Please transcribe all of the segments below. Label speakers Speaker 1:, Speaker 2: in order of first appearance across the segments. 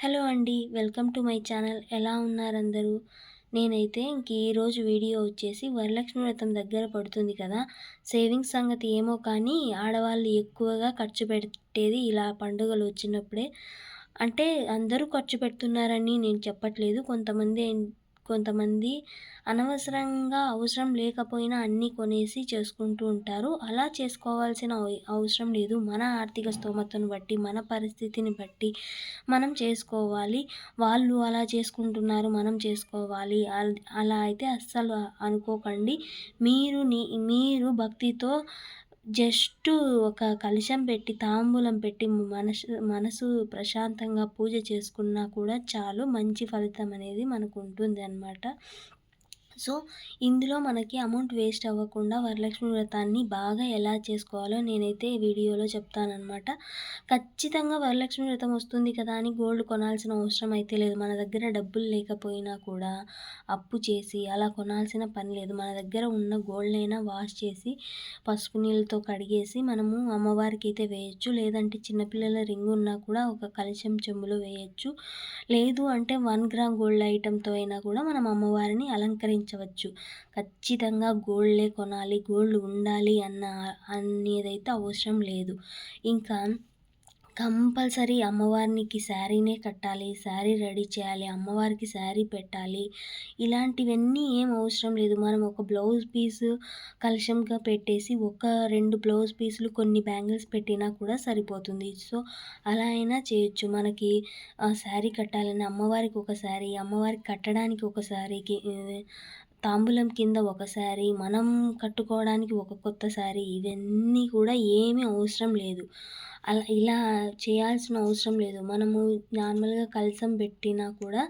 Speaker 1: Hello అండి welcome to my channel. ఎలా ఉన్నారు అందరూ? నేనైతే ఇంక ఈరోజు వీడియో వచ్చేసి వరలక్ష్మి వ్రతం దగ్గర పడుతుంది కదా. సేవింగ్స్ సంగతి ఏమో కానీ ఆడవాళ్ళు ఎక్కువగా ఖర్చు పెట్టేది ఇలా పండుగలు వచ్చినప్పుడే. అంటే అందరూ ఖర్చు పెడుతున్నారని నేను చెప్పట్లేదు. కొంతమంది కొంతమంది అనవసరంగా అవసరం లేకపోయినా అన్నీ కొనేసి చేసుకుంటూ ఉంటారు. అలా చేసుకోవాల్సిన అవసరం లేదు. మన ఆర్థిక స్తోమతను బట్టి మన పరిస్థితిని బట్టి మనం చేసుకోవాలి. వాళ్ళు అలా చేసుకుంటున్నారు మనం చేసుకోవాలి. అలా అయితే అస్సలు అనుకోకండి. మీరు మీరు భక్తితో జస్ట్ ఒక కలశం పెట్టి తాంబూలం పెట్టి మనసు మనసు ప్రశాంతంగా పూజ చేసుకున్నా కూడా చాలు మంచి ఫలితం అనేది మనకు ఉంటుంది అన్నమాట సో ఇందులో మనకి అమౌంట్ వేస్ట్ అవ్వకుండా వరలక్ష్మి వ్రతాన్ని బాగా ఎలా చేసుకోవాలో నేనైతే వీడియోలో చెప్తానమాట ఖచ్చితంగా వరలక్ష్మి వ్రతం వస్తుంది కదా అని గోల్డ్ కొనాల్సిన అవసరం అయితే లేదు. మన దగ్గర డబ్బులు లేకపోయినా కూడా అప్పు చేసి అలా కొనాల్సిన పని లేదు. మన దగ్గర ఉన్న గోల్డ్ అయినా వాష్ చేసి పసుపు నీళ్ళతో కడిగేసి మనము అమ్మవారికి అయితే వేయచ్చు. లేదంటే చిన్నపిల్లల రింగ్ ఉన్నా కూడా ఒక కలశం చెంబులో వేయచ్చు. లేదు అంటే వన్ గ్రామ్ గోల్డ్ ఐటెంతో అయినా కూడా మనం అమ్మవారిని అలంకరించ ఉపయోగించవచ్చు ఖచ్చితంగా గోల్డే కొనాలి గోల్డ్ ఉండాలి అన్న అనేదైతే అవసరం లేదు. ఇంకా కంపల్సరీ అమ్మవారికి శారీనే కట్టాలి శారీ రెడీ చేయాలి అమ్మవారికి శారీ పెట్టాలి. ఇలాంటివన్నీ ఏం అవసరం లేదు. మనం ఒక బ్లౌజ్ పీసు కలశంగా పెట్టేసి ఒక రెండు బ్లౌజ్ పీసులు కొన్ని బ్యాంగిల్స్ పెట్టినా కూడా సరిపోతుంది. సో అలా అయినా చేయొచ్చు. మనకి శారీ కట్టాలని అమ్మవారికి ఒక శారీ అమ్మవారికి కట్టడానికి ఒక శారీకి తాంబూలం కింద ఒక శారీ మనం కట్టుకోవడానికి ఒక కొత్త శారీ ఇవన్నీ కూడా ఏమీ అవసరం లేదు. అలా ఇలా చేయాల్సిన అవసరం లేదు. మనము నార్మల్గా కలసం పెట్టినా కూడా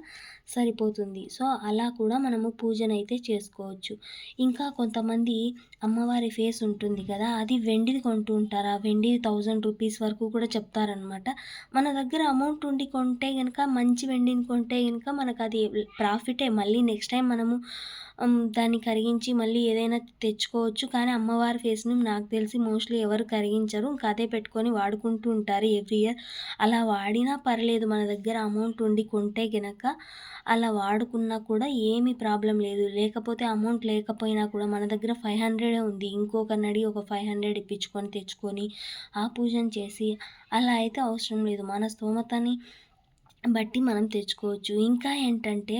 Speaker 1: సరిపోతుంది. సో అలా కూడా మనము పూజనైతే చేసుకోవచ్చు. ఇంకా కొంతమంది అమ్మవారి ఫేస్ ఉంటుంది కదా అది వెండిది కొంటూ ఉంటారు. ఆ వెండిది థౌజండ్ రూపీస్ వరకు కూడా చెప్తారనమాట మన దగ్గర అమౌంట్ ఉండి కొంటే కనుక మంచి వెండిని కొంటే కనుక మనకు అది ప్రాఫిటే. మళ్ళీ నెక్స్ట్ టైం మనము దాన్ని కరిగించి మళ్ళీ ఏదైనా తెచ్చుకోవచ్చు. కానీ అమ్మవారి ఫేస్ని నాకు తెలిసి మోస్ట్లీ ఎవరు కరిగించరు. ఇంకా అదే పెట్టుకొని వాడుకుంటూ ఉంటారు ఎవ్రీ ఇయర్ అలా వాడినా పర్లేదు మన దగ్గర అమౌంట్ ఉండి కొంటే గనక అలా వాడుకున్నా కూడా ఏమీ ప్రాబ్లం లేదు. లేకపోతే అమౌంట్ లేకపోయినా కూడా మన దగ్గర ఫైవ్ హండ్రెడే ఉంది. ఇంకొకరిని అడిగి ఒక ఫైవ్ హండ్రెడ్ ఇప్పించుకొని తెచ్చుకొని ఆ పూజను చేసి అలా అయితే అవసరం లేదు. మన స్తోమతని బట్టి మనం తెచ్చుకోవచ్చు. ఇంకా ఏంటంటే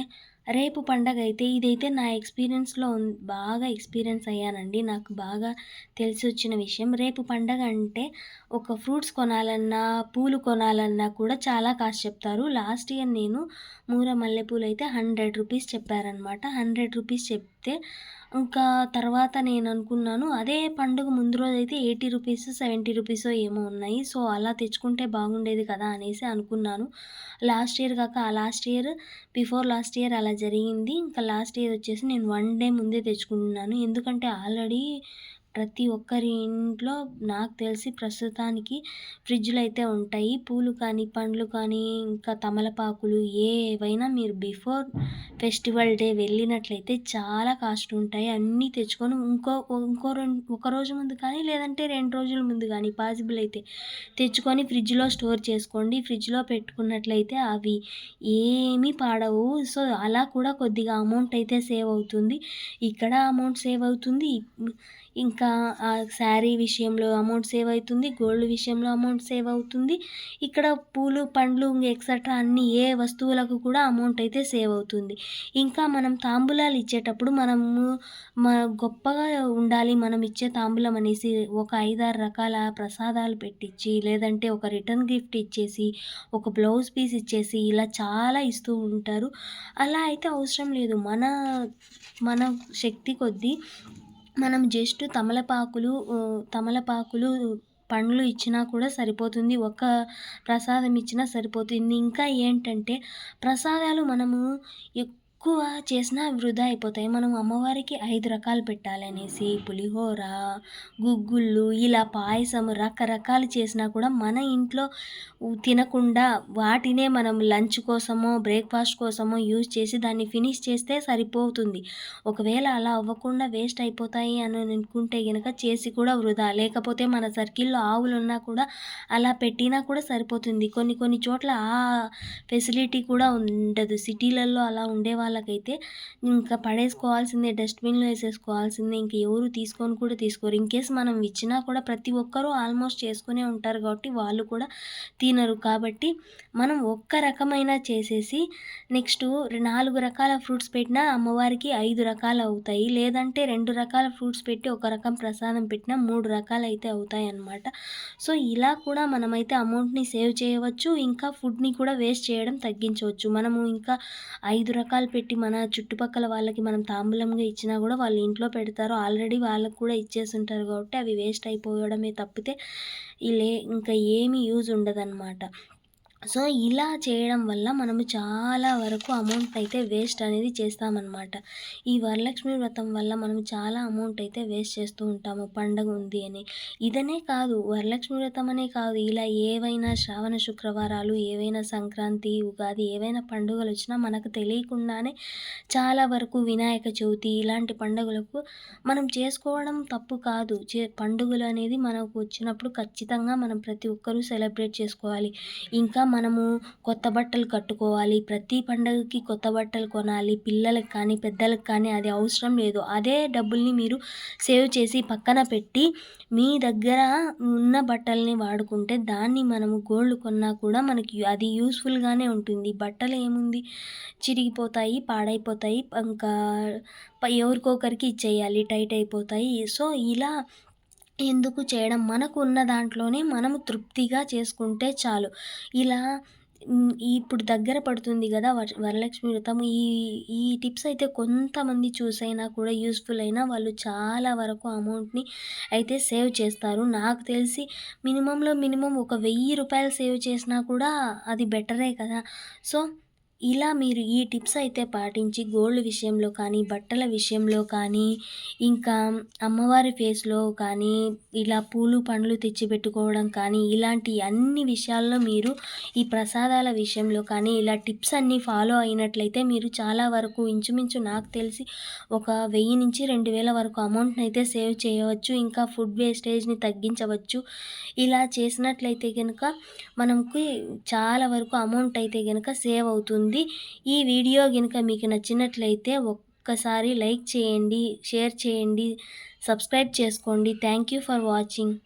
Speaker 1: రేపు పండగ అయితే ఇదైతే నా ఎక్స్పీరియన్స్లో బాగా ఎక్స్పీరియన్స్ అయ్యానండి. నాకు బాగా తెలిసి వచ్చిన విషయం. రేపు పండగ అంటే ఒక ఫ్రూట్స్ కొనాలన్నా పూలు కొనాలన్నా కూడా చాలా కాస్ట్ చెప్తారు. లాస్ట్ ఇయర్ నేను మూర మల్లెపూలు అయితే హండ్రెడ్ రూపీస్ చెప్పారనమాట హండ్రెడ్ రూపీస్ చెప్తే ఇంకా తర్వాత నేను అనుకున్నాను అదే పండుగ ముందు రోజు అయితే ఎయిటీ రూపీస్ సెవెంటీ రూపీస్ ఏమో ఉన్నాయి. సో అలా తెచ్చుకుంటే బాగుండేది కదా అనేసి అనుకున్నాను. లాస్ట్ ఇయర్ కాక ఆ last year before last year అలా జరిగింది. ఇంకా లాస్ట్ ఇయర్ వచ్చేసి నేను వన్ డే ముందే తెచ్చుకుంటున్నాను ఎందుకంటే ఆల్రెడీ ప్రతి ఒక్కరి ఇంట్లో నాకు తెలిసి ప్రస్తుతానికి ఫ్రిడ్జ్లు అయితే ఉంటాయి. పూలు కానీ పండ్లు కానీ ఇంకా తమలపాకులు ఏవైనా మీరు బిఫోర్ ఫెస్టివల్ డే వెళ్ళినట్లయితే చాలా కాస్ట్ ఉంటాయి. అన్నీ తెచ్చుకొని ఇంకో ఇంకో రెండు ఒక రోజు ముందు కానీ లేదంటే రెండు రోజుల ముందు కానీ పాసిబుల్ అయితే తెచ్చుకొని ఫ్రిడ్జ్లో స్టోర్ చేసుకోండి. ఫ్రిడ్జ్లో పెట్టుకున్నట్లయితే అవి ఏమీ పాడవు. సో అలా కూడా కొద్దిగా అమౌంట్ అయితే సేవ్ అవుతుంది. ఇక్కడ అమౌంట్ సేవ్ అవుతుంది. ఇంకా ఆ శారీ విషయంలో అమౌంట్ సేవ్ అవుతుంది గోల్డ్ విషయంలో అమౌంట్ సేవ్ అవుతుంది. ఇక్కడ పూలు పండ్లు ఎక్సెట్రా అన్ని ఏ వస్తువులకు కూడా అమౌంట్ అయితే సేవ్ అవుతుంది. ఇంకా మనం తాంబూలాలు ఇచ్చేటప్పుడు మనము గొప్పగా ఉండాలి మనం ఇచ్చే తాంబూలం అనేసి ఒక ఐదారు రకాల ప్రసాదాలు పెట్టించి లేదంటే ఒక రిటర్న్ గిఫ్ట్ ఇచ్చేసి ఒక బ్లౌజ్ పీస్ ఇచ్చేసి ఇలా చాలా ఇస్తూ ఉంటారు. అలా అయితే అవసరం లేదు. మన మన శక్తి కొద్దీ మనం జస్ట్ తమలపాకులు తమలపాకులు పండ్లు ఇచ్చినా కూడా సరిపోతుంది. ఒక ప్రసాదం ఇచ్చినా సరిపోతుంది. ఇంకా ఏంటంటే ప్రసాదాలు మనము ఎక్కువ చేసినా వృధా అయిపోతాయి. మనం అమ్మవారికి ఐదు రకాలు పెట్టాలనేసి పులిహోర గుగ్గుళ్ళు ఇలా పాయసం రకరకాలు చేసినా కూడా మన ఇంట్లో తినకుండా వాటినే మనం లంచ్ కోసమో బ్రేక్ఫాస్ట్ కోసమో యూజ్ చేసి దాన్ని ఫినిష్ చేస్తే సరిపోతుంది. ఒకవేళ అలా అవ్వకుండా వేస్ట్ అయిపోతాయి అని అనుకుంటే కనుక చేసి కూడా వృధా. లేకపోతే మన సర్కిల్లో ఆవులు ఉన్నా కూడా అలా పెట్టినా కూడా సరిపోతుంది. కొన్ని కొన్ని చోట్ల ఆ ఫెసిలిటీ కూడా ఉండదు. సిటీలలో అలా ఉండేవాళ్ళు వాళ్ళకైతే ఇంకా పడేసుకోవాల్సిందే డస్ట్బిన్లో వేసేసుకోవాల్సిందే ఇంక ఎవరు తీసుకొని కూడా తీసుకోరు. ఇన్ కేస్ మనం ఇచ్చినా కూడా ప్రతి ఒక్కరూ ఆల్మోస్ట్ చేసుకునే ఉంటారు కాబట్టి వాళ్ళు కూడా తినరు. కాబట్టి మనం ఒక్క రకమైన చేసేసి నెక్స్ట్ నాలుగు రకాల ఫ్రూట్స్ పెట్టినా అమ్మవారికి ఐదు రకాలు అవుతాయి. లేదంటే రెండు రకాల ఫ్రూట్స్ పెట్టి ఒక రకం ప్రసాదం పెట్టినా మూడు రకాలు అయితే అవుతాయి అన్నమాట. సో ఇలా కూడా మనమైతే అమౌంట్ని సేవ్ చేయవచ్చు. ఇంకా ఫుడ్ని కూడా వేస్ట్ చేయడం తగ్గించవచ్చు. మనము ఇంకా ఐదు రకాలు పెట్టి పెట్టి మన చుట్టుపక్కల వాళ్ళకి మనం తాంబూలంగా ఇచ్చినా కూడా వాళ్ళు ఇంట్లో పెడతారు. ఆల్రెడీ వాళ్ళకు కూడా ఇచ్చేసి ఉంటారు కాబట్టి అవి వేస్ట్ అయిపోవడమే తప్పితే లే ఇంకా ఏమి యూజ్ ఉండదన్నమాట. సో ఇలా చేయడం వల్ల మనము చాలా వరకు అమౌంట్ అయితే వేస్ట్ అనేది చేస్తామన్నమాట. ఈ వరలక్ష్మి వ్రతం వల్ల మనం చాలా అమౌంట్ అయితే వేస్ట్ చేస్తూ ఉంటాము. పండగ ఉంది అని. ఇదనే కాదు వరలక్ష్మి వ్రతం అనే కాదు. ఇలా ఏవైనా శ్రావణ శుక్రవారాలు ఏవైనా సంక్రాంతి ఉగాది ఏవైనా పండుగలు వచ్చినా మనకు తెలియకుండానే చాలా వరకు వినాయక చవితి ఇలాంటి పండుగలకు మనం చేసుకోవడం తప్పు కాదు. చే పండుగలు అనేది మనకు వచ్చినప్పుడు ఖచ్చితంగా మనం ప్రతి ఒక్కరూ సెలబ్రేట్ చేసుకోవాలి. ఇంకా మనము కొత్త బట్టలు కట్టుకోవాలి. ప్రతి పండగకి కొత్త బట్టలు కొనాలి. పిల్లలకి కానీ పెద్దలకు కానీ అది అవసరం లేదు. అదే డబ్బుల్ని మీరు సేవ్ చేసి పక్కన పెట్టి మీ దగ్గర ఉన్న బట్టల్ని వాడుకుంటే దాన్ని మనము గోల్డ్ కొన్నా కూడా మనకి అది యూస్ఫుల్గానే ఉంటుంది. బట్టలు ఏముంది? చిరిగిపోతాయి పాడైపోతాయి. ఇంకా ఎవరికొకరికి ఇచ్చేయాలి. టైట్ అయిపోతాయి. సో ఇలా ఎందుకు చేయడం? మనకు ఉన్న దాంట్లోనే మనము తృప్తిగా చేసుకుంటే చాలు. ఇలా ఇప్పుడు దగ్గర పడుతుంది కదా వర వరలక్ష్మి వ్రతం. ఈ ఈ టిప్స్ అయితే కొంతమంది చూసైనా కూడా యూస్ఫుల్ అయినా వాళ్ళు చాలా వరకు అమౌంట్ని అయితే సేవ్ చేస్తారు. నాకు తెలిసి మినిమంలో మినిమం ఒక వెయ్యి రూపాయలు సేవ్ చేసినా కూడా అది బెటరే కదా. సో ఇలా మీరు ఈ టిప్స్ అయితే పాటించి గోల్డ్ విషయంలో కానీ బట్టల విషయంలో కానీ ఇంకా అమ్మవారి ఫేస్లో కానీ ఇలా పూలు పండ్లు తెచ్చిపెట్టుకోవడం కానీ ఇలాంటి అన్ని విషయాల్లో మీరు ఈ ప్రసాదాల విషయంలో కానీ ఇలా టిప్స్ అన్నీ ఫాలో అయినట్లయితే మీరు చాలా వరకు ఇంచుమించు నాకు తెలిసి ఒక వెయ్యి నుంచి రెండు వేల వరకు అమౌంట్ని అయితే సేవ్ చేయవచ్చు. ఇంకా ఫుడ్ వేస్టేజ్ని తగ్గించవచ్చు. ఇలా చేసినట్లయితే కనుక మనకి చాలా వరకు అమౌంట్ అయితే కనుక సేవ్ అవుతుంది. ఉంటుంది ఈ వీడియో కనుక మీకు నచ్చినట్లయితే ఒక్కసారి లైక్ చేయండి షేర్ చేయండి సబ్స్క్రైబ్ చేసుకోండి. Thank you for watching.